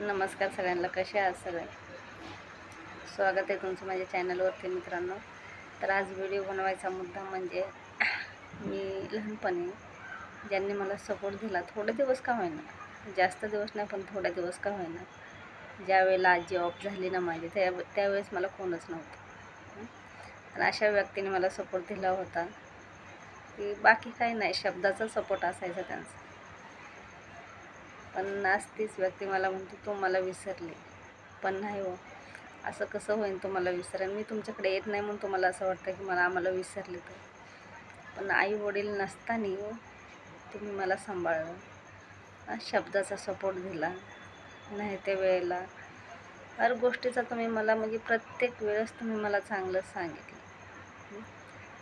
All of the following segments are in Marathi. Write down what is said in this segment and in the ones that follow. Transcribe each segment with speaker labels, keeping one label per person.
Speaker 1: नमस्कार सगळ्यांना कसे आहात सगळे? स्वागत आहे तुमचं माझ्या चॅनलवरती मित्रांनो. तर आज व्हिडिओ बनवायचा मुद्दा म्हणजे मी लहानपणी ज्यांनी मला सपोर्ट दिला थोडे दिवस का होईना जास्त दिवस नाही पण थोडे दिवस का होईना ज्यावेळेला आजी ऑफ झाली ना माझी त्या त्यावेळेस मला कोणच नव्हतं. आणि अशा व्यक्तीने मला सपोर्ट दिला होता. की बाकी काही नाही शब्दाचा सपोर्ट असायचा त्यांचा. पण आज तीच व्यक्ती मला म्हणते तू मला विसरली. पण नाही हो. असं कसं होईन तुम्हाला विसरेन? मी तुमच्याकडे येत नाही म्हणून तुम्हाला असं वाटतं की मला आम्हाला विसरले तर. पण आई वडील नसताना हो, तुम्ही मला सांभाळलं. शब्दाचा सपोर्ट दिला. नाही त्या वेळेला. हर गोष्टीचा तुम्ही मला म्हणजे प्रत्येक वेळेस तुम्ही मला चांगलं सांगितलं.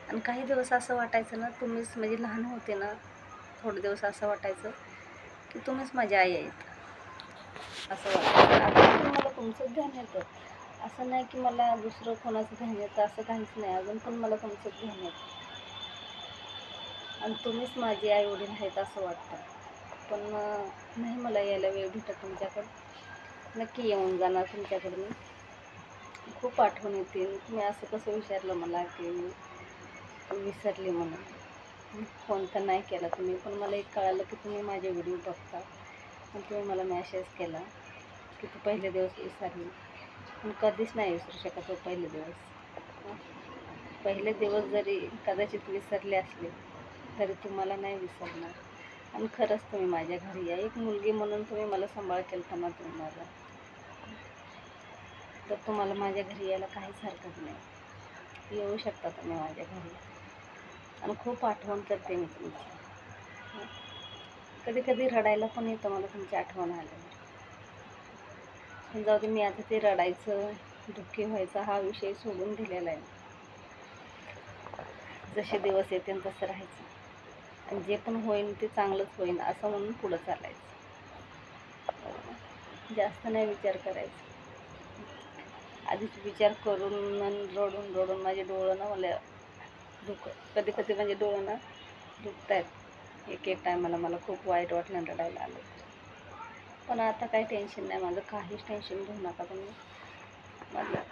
Speaker 1: आणि काही दिवस असं वाटायचं ना तुम्हीच म्हणजे लहान होते ना थोडे दिवस असं वाटायचं की तुम्हीच माझी आई आहेत. असं वाटतं. आता मला तुमचंच ध्यान येतं. असं नाही की मला दुसरं कोणाचं ध्यान येतं असं काहीच नाही. अजून पण मला तुमचंच ध्यान येतं. आणि तुम्हीच माझे आई वडील आहेत असं वाटतं. पण नाही मला यायला वेळ भेटत तुमच्याकडं. नक्की येऊन जाणार तुमच्याकडे मी. खूप आठवण येते तुम्ही असं कसं विचारलं मला की विसरली म्हणून. फोन तर नाही केला तुम्ही पण मला एक कळालं की तुम्ही माझे व्हिडिओ बघता. पण तुम्ही मला मॅसेज केला की तू पहिले दिवस विसरली. पण कधीच नाही विसरू शकत तो पहिले दिवस. पहिले दिवस जरी कदाचित विसरले असले तरी तुम्हाला नाही विसरणार. आणि खरंच तुम्ही माझ्या घरी या. एक मुलगी म्हणून तुम्ही मला सांभाळ केला ना तुम्ही माझा. तर तुम्हाला माझ्या घरी यायला काहीच हरकत नाही. येऊ शकता तुम्ही माझ्या घरी. आणि खूप आठवण करते मी तुमची. कधी कधी रडायला पण येतं मला तुमची आठवण आल्यावर. जाऊ दे मी आता ते रडायचं दुःखी व्हायचा हा विषय सोडून दिलेला आहे. जसे दिवस येतील तसं राहायचं. आणि जे पण होईल ते चांगलंच होईल असं म्हणून पुढं चालायचं. जास्त नाही विचार करायचा. आधीच विचार करून रडून रडून माझे डोळं ना मला दुख कधी कधी म्हणजे डोळ्यांना दुखत आहेत एक एक टायमाला मला खूप वाईट वाटलं रडायला आलं पण आता काही टेन्शन नाही. माझं काहीच टेन्शन घेऊ नका तुम्ही. माझं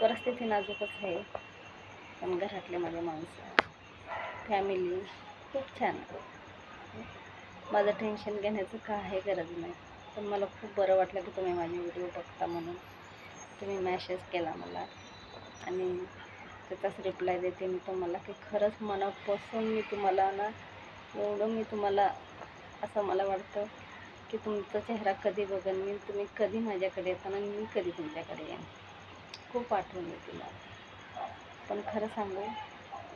Speaker 1: परिस्थिती नाजूकच आहे. पण घरातले माझे माणसं फॅमिली खूप छान माझं टेन्शन घेण्याचं काही गरज नाही. पण मला खूप बरं वाटलं की तुम्ही माझे व्हिडिओ बघता म्हणून. तुम्ही मॅसेज केला मला. आणि त्याचाच रिप्लाय देते मी तुम्हाला की खरंच मनापासून मी तुम्हाला ना एवढं मी तुम्हाला असं मला वाटतं की तुमचा चेहरा कधी बघेन मी तुम्ही कधी माझ्याकडे येताना मी कधी तुमच्याकडे येईन? खूप आठवण येते मला. पण खरं सांगू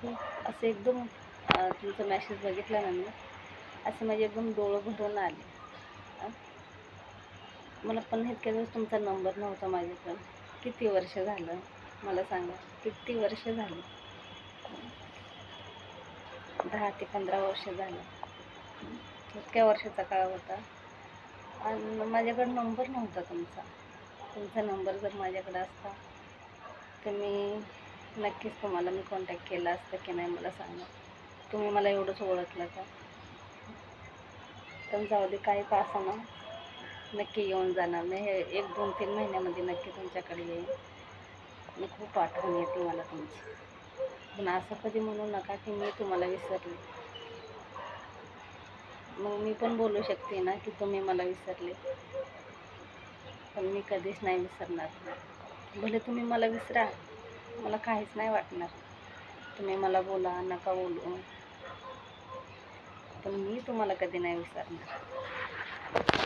Speaker 1: की असं एकदम तुमचा मॅसेज बघितला ना मी असं माझे एकदम डोळं भरून आले. मला पण इतक्या दिवस तुमचा नंबर नव्हता माझ्याकडं. किती वर्ष झालं? मला सांगा किती वर्ष झाली? दहा ते पंधरा वर्ष झालं. इतक्या वर्षाचा काळ होता. आणि माझ्याकडे नंबर नव्हता तुमचा. तुमचा नंबर जर माझ्याकडे असता तर मी नक्कीच तुम्हाला मी कॉन्टॅक्ट केला असता की नाही मला सांगा. तुम्ही मला एवढंच ओळखलं का? पण जाऊ दे काही पास ना नक्की येऊन जाणार. नाही हे एक दोन तीन महिन्यामध्ये नक्की तुमच्याकडे येईन. आणि खूप आठवण येते मला तुमची. पण असं कधी म्हणू नका की मी तुम्हाला विसरले. मग मी पण बोलू शकते ना की तुम्ही मला विसरले. पण मी कधीच नाही विसरणार. भले तुम्ही मला विसरा मला काहीच नाही वाटणार. तुम्ही मला बोला नका बोलू. पण मी तुम्हाला कधी नाही विसरणार.